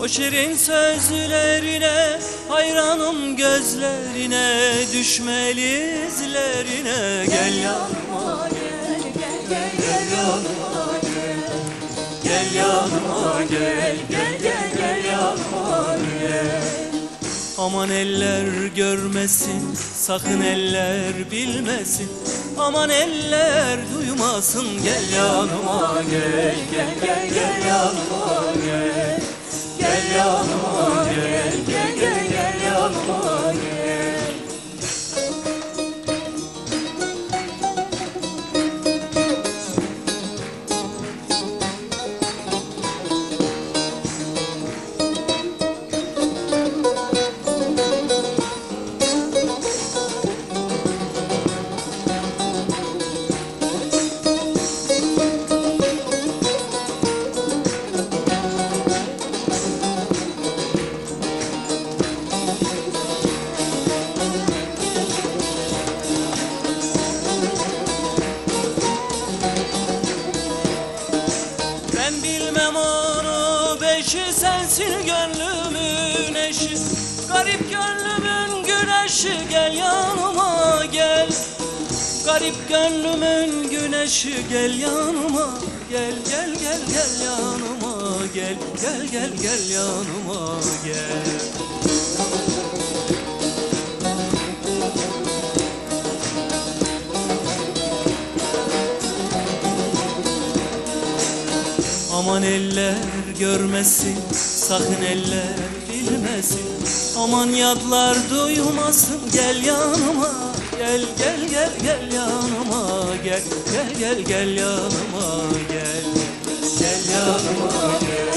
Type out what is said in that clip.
O şirin sözlerine hayranım gözlerine Düşmeli izlerine. Gel yanıma gel gel gel yanıma gel. Gel yanıma gel gel gel gel yanıma gel. Aman eller görmesin, sakın eller bilmesin. Aman eller duymasın, gel yanıma gel Gel gel gel yanıma gel Gel bilmem onu beşi sensin gönlümün eşi. Garip gönlümün güneşi gel yanıma gel. Garip gönlümün güneşi gel yanıma Gel gel gel gel yanıma gel Gel gel gel yanıma Aman eller görmesin Sakın eller bilmesin. Aman yadlar duymasın Gel yanıma. Gel gel gel gel yanıma. Gel gel gel gel yanıma. Gel gel yanıma. gel